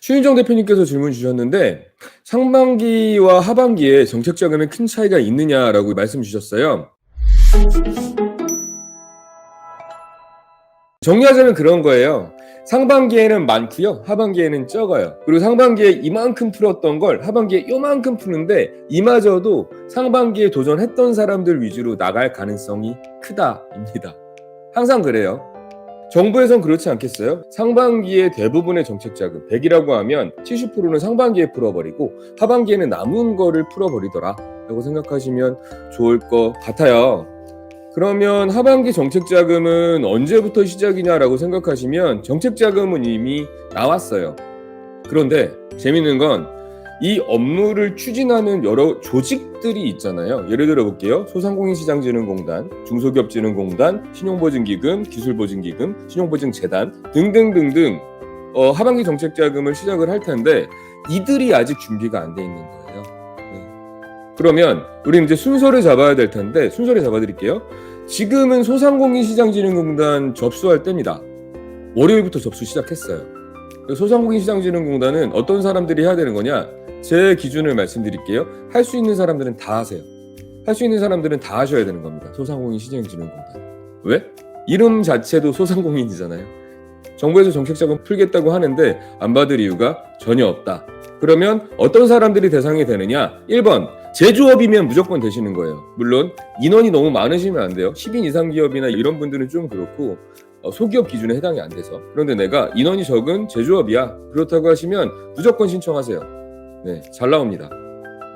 추인정 대표님께서 질문 주셨는데 상반기와 하반기에 정책 자금에 큰 차이가 있느냐라고 말씀 주셨어요. 정리하자면 그런 거예요. 상반기에는 많고요. 하반기에는 적어요. 그리고 상반기에 이만큼 풀었던 걸 하반기에 요만큼 푸는데 이마저도 상반기에 도전했던 사람들 위주로 나갈 가능성이 크다입니다. 항상 그래요. 정부에선 그렇지 않겠어요? 상반기에 대부분의 정책 자금 100이라고 하면 70%는 상반기에 풀어버리고 하반기에는 남은 거를 풀어버리더라 라고 생각하시면 좋을 것 같아요. 그러면 하반기 정책 자금은 언제부터 시작이냐라고 생각하시면 정책 자금은 이미 나왔어요. 그런데 재밌는 건 이 업무를 추진하는 여러 조직들이 있잖아요. 예를 들어 볼게요. 소상공인시장진흥공단, 중소기업진흥공단, 신용보증기금, 기술보증기금, 신용보증재단 등등등등 어, 하반기 정책 자금을 시작을 할 텐데 이들이 아직 준비가 안 돼 있는 거예요. 네. 그러면 우리 이제 순서를 잡아야 될 텐데 순서를 잡아드릴게요. 지금은 소상공인시장진흥공단 접수할 때입니다. 월요일부터 접수 시작했어요. 소상공인시장진흥공단은 어떤 사람들이 해야 되는 거냐? 제 기준을 말씀드릴게요. 할 수 있는 사람들은 다 하세요. 할 수 있는 사람들은 다 하셔야 되는 겁니다. 소상공인시장진흥공단. 왜? 이름 자체도 소상공인이잖아요. 정부에서 정책자금 풀겠다고 하는데 안 받을 이유가 전혀 없다. 그러면 어떤 사람들이 대상이 되느냐? 1번 제조업이면 무조건 되시는 거예요. 물론 인원이 너무 많으시면 안 돼요. 10인 이상 기업이나 이런 분들은 좀 그렇고 어, 소기업 기준에 해당이 안 돼서 그런데 내가 인원이 적은 제조업이야 그렇다고 하시면 무조건 신청하세요. 네, 잘 나옵니다.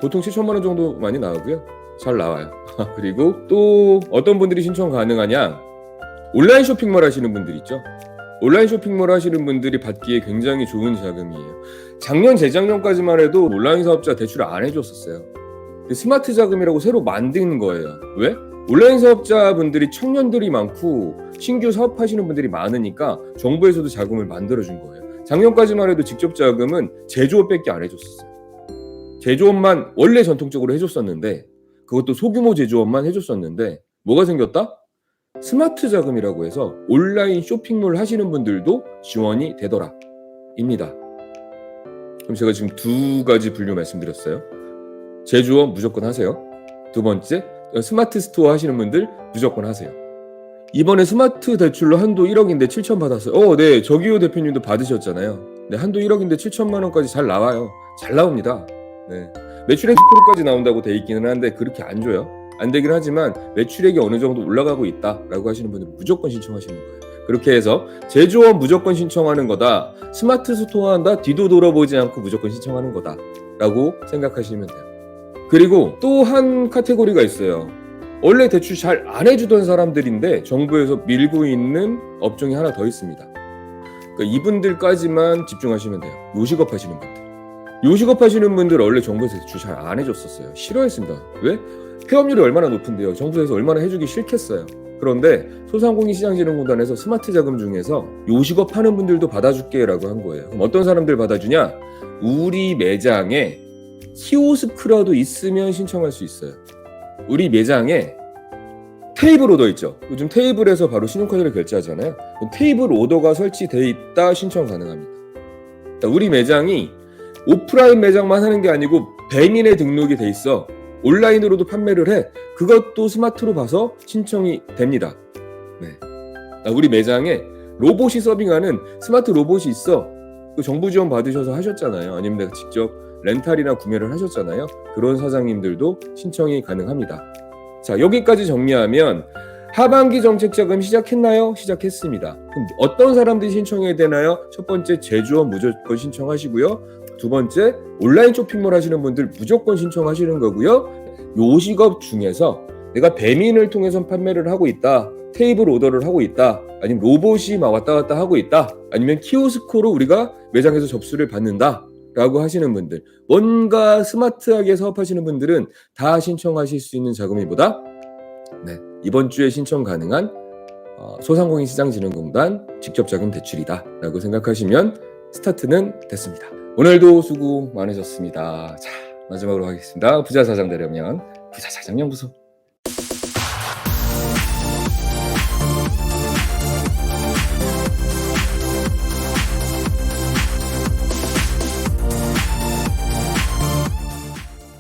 보통 7천만 원 정도 많이 나오고요. 잘 나와요. 그리고 또 어떤 분들이 신청 가능하냐? 온라인 쇼핑몰 하시는 분들 있죠. 온라인 쇼핑몰 하시는 분들이 받기에 굉장히 좋은 자금이에요. 작년 재작년까지만 해도 온라인 사업자 대출 안 해줬었어요. 스마트 자금이라고 새로 만든 거예요. 왜? 온라인 사업자분들이 청년들이 많고 신규 사업하시는 분들이 많으니까 정부에서도 자금을 만들어준 거예요. 작년까지만 해도 직접 자금은 제조업밖에 안 해줬었어요. 제조업만 원래 전통적으로 해줬었는데 그것도 소규모 제조업만 해줬었는데 뭐가 생겼다? 스마트 자금이라고 해서 온라인 쇼핑몰 하시는 분들도 지원이 되더라. 입니다. 그럼 제가 지금 두 가지 분류 말씀드렸어요. 제조업 무조건 하세요. 두 번째, 스마트 스토어 하시는 분들 무조건 하세요. 이번에 스마트 대출로 한도 1억인데 7천 받았어요. 어, 네, 저기요 대표님도 받으셨잖아요. 네, 한도 1억인데 7천만 원까지 잘 나와요. 잘 나옵니다. 네. 매출액 10%까지 나온다고 돼 있기는 한데 그렇게 안 줘요. 안 되긴 하지만 매출액이 어느 정도 올라가고 있다라고 하시는 분들은 무조건 신청하시는 거예요. 그렇게 해서 제조업 무조건 신청하는 거다. 스마트 스토어 한다. 뒤도 돌아보지 않고 무조건 신청하는 거다라고 생각하시면 돼요. 그리고 또 한 카테고리가 있어요. 원래 대출 잘 안 해주던 사람들인데 정부에서 밀고 있는 업종이 하나 더 있습니다. 그러니까 이분들까지만 집중하시면 돼요. 요식업 하시는 분들. 요식업 하시는 분들 원래 정부에서 대출 잘안 해줬었어요. 싫어했습니다. 왜? 폐업률이 얼마나 높은데요. 정부에서 얼마나 해주기 싫겠어요. 그런데 소상공인시장진흥공단에서 스마트 자금 중에서 요식업 하는 분들도 받아줄게라고 한 거예요. 그럼 어떤 사람들 받아주냐? 우리 매장에 키오스크라도 있으면 신청할 수 있어요. 우리 매장에 테이블 오더 있죠. 요즘 테이블에서 바로 신용카드를 결제하잖아요. 테이블 오더가 설치돼 있다 신청 가능합니다. 그러니까 우리 매장이 오프라인 매장만 하는 게 아니고 배민에 등록이 돼 있어. 온라인으로도 판매를 해. 그것도 스마트로 봐서 신청이 됩니다. 네. 아, 우리 매장에 로봇이 서빙하는 스마트 로봇이 있어. 그 정부 지원 받으셔서 하셨잖아요. 아니면 내가 직접 렌탈이나 구매를 하셨잖아요. 그런 사장님들도 신청이 가능합니다. 자, 여기까지 정리하면 하반기 정책 자금 시작했나요? 시작했습니다. 그럼 어떤 사람들이 신청해야 되나요? 첫 번째 제조업 무조건 신청하시고요. 두 번째 온라인 쇼핑몰 하시는 분들 무조건 신청하시는 거고요. 요식업 중에서 내가 배민을 통해서 판매를 하고 있다. 테이블 오더를 하고 있다. 아니면 로봇이 막 왔다 갔다 하고 있다. 아니면 키오스코로 우리가 매장에서 접수를 받는다. 라고 하시는 분들, 뭔가 스마트하게 사업하시는 분들은 다 신청하실 수 있는 자금이보다 네, 이번 주에 신청 가능한 어, 소상공인 시장진흥공단 직접자금 대출이다 라고 생각하시면 스타트는 됐습니다. 오늘도 수고 많으셨습니다. 자, 마지막으로 하겠습니다. 부자 사장 되려면 부자 사장 연구소